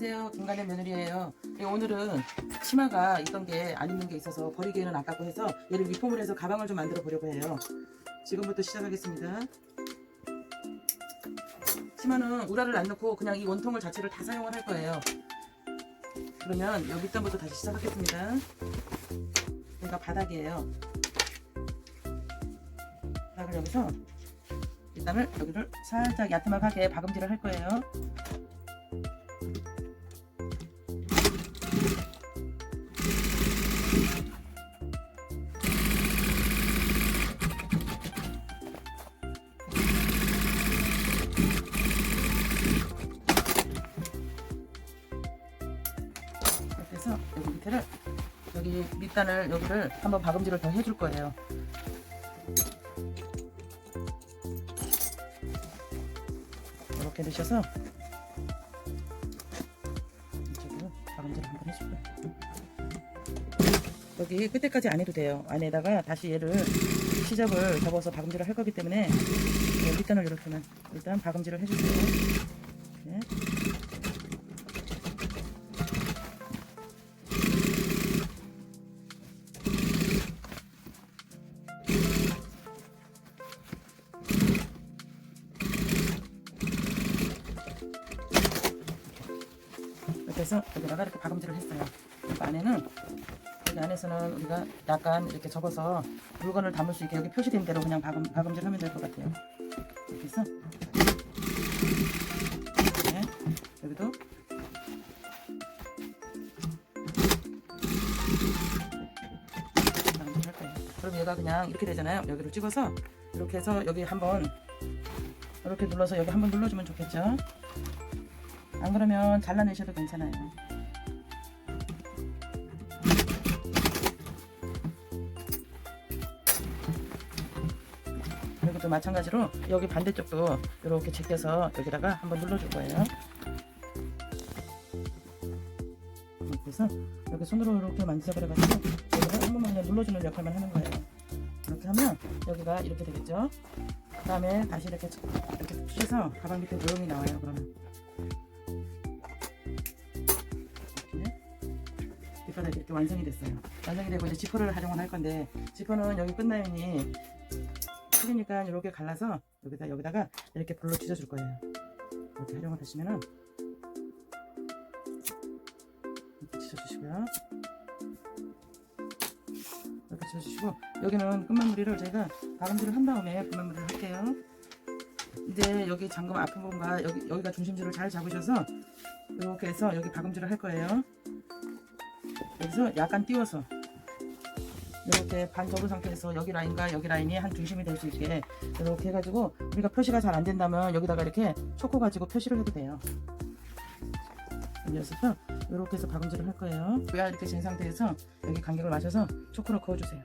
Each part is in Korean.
안녕하세요. 김간의 며느리예요. 예, 오늘은 치마가 있던 게 안 입는 게 있어서 버리기에는 아깝고 해서 얘를 리폼을 해서 가방을 좀 만들어 보려고 해요. 지금부터 시작하겠습니다. 치마는 우라를 안 넣고 그냥 이 원통을 자체를 다 사용을 할 거예요. 그러면 여기 밑단부터 다시 시작하겠습니다. 여기가 바닥이에요. 바닥을 여기서 일단은 여기를 살짝 야트막하게 박음질을 할 거예요. 이렇게 해서 여기 밑에를 여기 밑단을 여기를 한번 박음질을 더 해줄 거예요. 이렇게 넣으셔서 여기 끝에까지 안 해도 돼요. 안에다가 다시 얘를 시접을 접어서 박음질을 할 거기 때문에 네, 밑단을 이렇게만 일단 박음질을 해주세요. 이렇게. 이렇게 해서 여기다가 이렇게 박음질을 했어요. 그 안에는 안에서는 우리가 약간 이렇게 접어서 물건을 담을 수 있게 여기 표시된 대로 그냥 박음, 박음질 하면 될 것 같아요. 이렇게 해서 네, 여기도 박음질. 그럼 얘가 그냥 이렇게 되잖아요. 여기를 찍어서 이렇게 해서 여기 한번 이렇게 눌러서 여기 한번 눌러주면 좋겠죠. 안 그러면 잘라내셔도 괜찮아요. 여기도 마찬가지로 여기 반대쪽도 이렇게 제껴서 여기다가 한번 눌러줄 거예요. 그래서 여기 손으로 이렇게 만지작을 해가지고 여기를 한 번만 그냥 눌러주는 역할만 하는 거예요. 이렇게 하면 여기가 이렇게 되겠죠. 그 다음에 다시 이렇게 이렇게 푸셔서 가방 밑에 모형이 나와요. 그러면 이렇게 이렇게 완성이 됐어요. 완성이 되고 이제 지퍼를 활용을 할 건데 지퍼는 여기 끝라인이 틀리니까 이렇게 갈라서 여기다 여기다가 이렇게 볼로 찢어줄 거예요. 이렇게 활용을 하시면은 이렇게 찢어주시고요. 이렇게 찢어주시고 여기는 끝마무리를 저희가 박음질을 한 다음에 끝마무리를 할게요. 이제 여기 잠금 아픈 부분과 여기 여기가 중심줄을 잘 잡으셔서 이렇게 해서 여기 박음질을 할 거예요. 여기서 약간 띄워서 이렇게 반 접은 상태에서 여기 라인과 여기 라인이 한 중심이 될 수 있게 이렇게 해가지고 우리가 표시가 잘 안 된다면 여기다가 이렇게 초코 가지고 표시를 해도 돼요. 여기서 이렇게 해서 박음질을 할 거예요. 뼈 이렇게 진 상태에서 여기 간격을 맞춰서 초코로 그어주세요.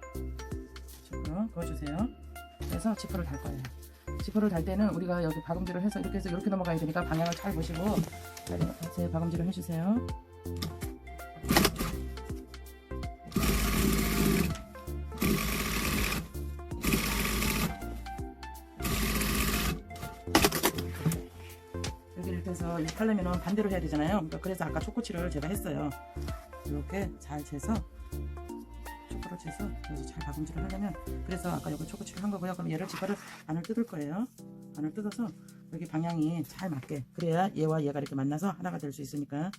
초코로 그어주세요. 그래서 지퍼를 달 거예요. 지퍼를 달 때는 우리가 여기 박음질을 해서 이렇게 해서 이렇게 넘어가야 되니까 방향을 잘 보시고 잘 이렇게 박음질을 해주세요. 해서 이렇게 하려면 반대로 해야 되잖아요. 그러니까 그래서 아까 초코치를 제가 했어요. 이렇게 잘 재서 초코를 재서 여기서 잘 박음질을 하려면 그래서 아까 여기 초코치를 한 거고요. 그럼 얘를 지퍼를 안을 뜯을 거예요. 안을 뜯어서 여기 방향이 잘 맞게 그래야 얘와 얘가 이렇게 만나서 하나가 될 수 있으니까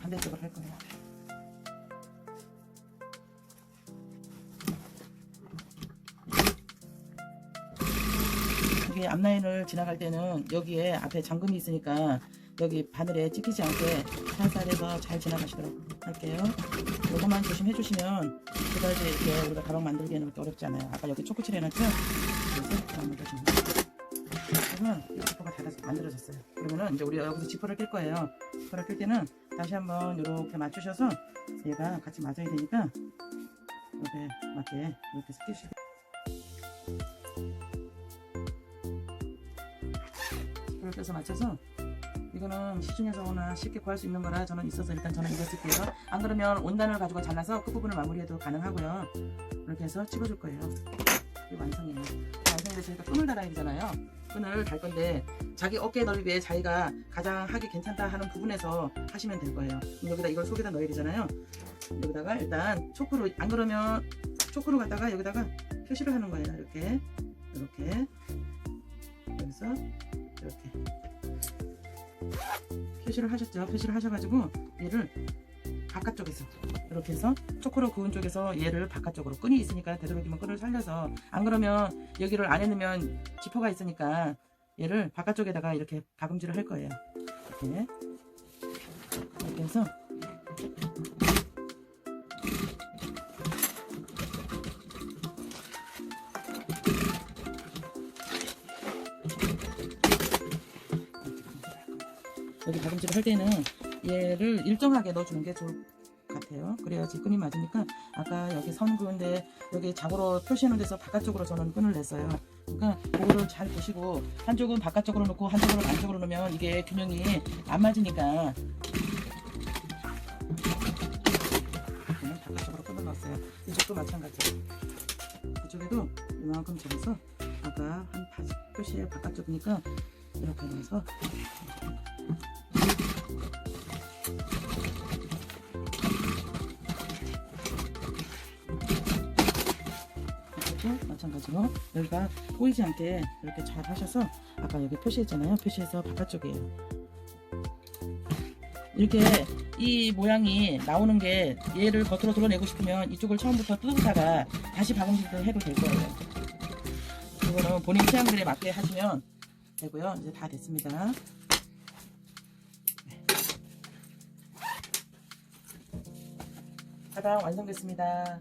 반대쪽으로 할 거예요. 앞라인을 지나갈 때는 여기에 앞에 잠금이 있으니까 여기 바늘에 찍히지 않게 살살해서 잘 지나가시도록 할게요. 요것만 조심해 주시면 그다지 이렇게 우리가 가방 만들기에는 그렇게 어렵지 않아요. 아까 여기 초코칠 해 놨죠? 그래서 만들어주면 그러면 이 지퍼가 다 만들어졌어요. 그러면은 이제 우리 여기서 지퍼를 낄 거예요. 지퍼를 낄 때는 다시 한번 이렇게 맞추셔서 얘가 같이 맞아야 되니까 이렇게 맞게 이렇게 끼시고 해서 맞춰서 이거는 시중에서나 쉽게 구할 수 있는 거라 저는 있어서 일단 저는 이거 쓸게요. 안 그러면 원단을 가지고 잘라서 끝부분을 마무리해도 가능하고요. 이렇게 해서 찍어줄 거예요. 이게 완성이에요. 완성인데 저희가 끈을 달아야 되잖아요. 끈을 달 건데 자기 어깨 넓이에 자기가 가장 하기 괜찮다 하는 부분에서 하시면 될 거예요. 여기다 이걸 속에다 넣어야 되잖아요. 여기다가 일단 초크로 안 그러면 초크로 갖다가 여기다가 표시를 하는 거예요. 이렇게 이렇게 여기서 이렇게 표시를 하셨죠. 표시를 하셔가지고 얘를 바깥쪽에서 이렇게 해서 초코로 그은 쪽에서 얘를 바깥쪽으로 끈이 있으니까 되도록이면 끈을 살려서 안 그러면 여기를 안에 넣으면 지퍼가 있으니까 얘를 바깥쪽에다가 이렇게 가금질을 할 거예요. 이렇게 이렇게 해서 여기 가금질을 할 때는 얘를 일정하게 넣어주는 게 좋을 것 같아요. 그래야지 끈이 맞으니까 아까 여기 선 그은데 여기 자고로 표시하는 데서 바깥쪽으로 저는 끈을 냈어요. 그러니까 그거를 잘 보시고 한쪽은 바깥쪽으로 놓고 한쪽은 안쪽으로 놓으면 이게 균형이 안 맞으니까 저는 바깥쪽으로 끈을 넣었어요. 이쪽도 마찬가지. 이쪽에도 이만큼 접어서 아까 한 표시의 바깥쪽이니까 이렇게 넣어서 것도 마찬가지로 여기가 꼬이지 않게 이렇게 잘 하셔서 아까 여기 표시했잖아요. 표시해서 바깥쪽이에요. 이렇게 이 모양이 나오는 게 얘를 겉으로 드러내고 싶으면 이쪽을 처음부터 뜯다가 다시 박음질을 해도 될 거예요. 이거는 본인 취향들에 맞게 하시면 되고요. 이제 다 됐습니다. 네. 가방 완성됐습니다.